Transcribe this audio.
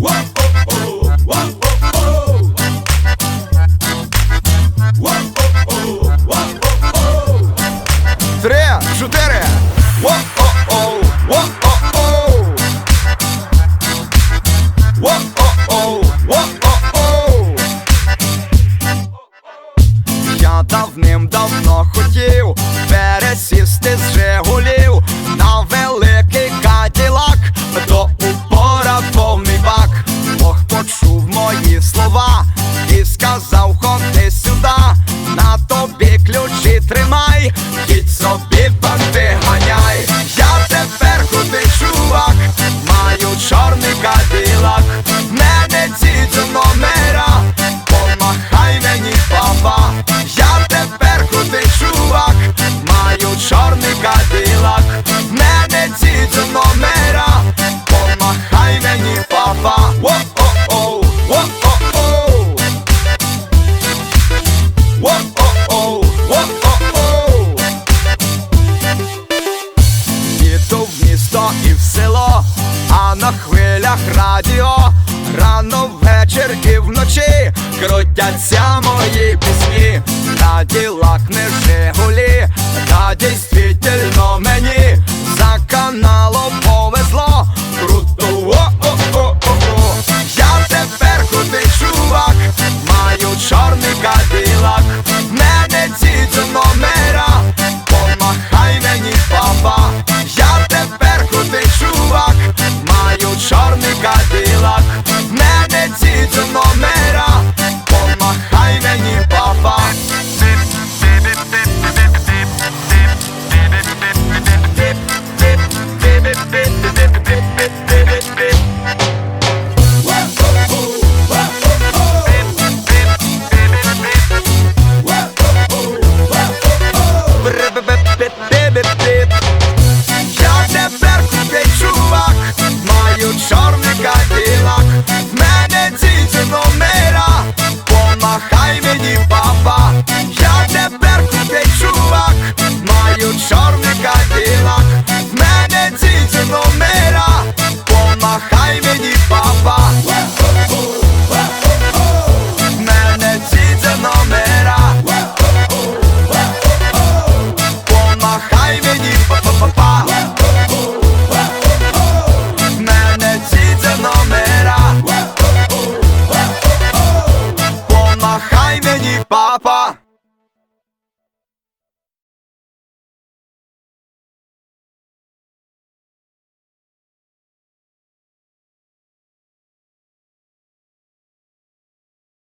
Whoa. радіо, рано ввечір і вночі крутяться мої пісні та діла. чорний каділак, мене ці номера, помахай мені папа.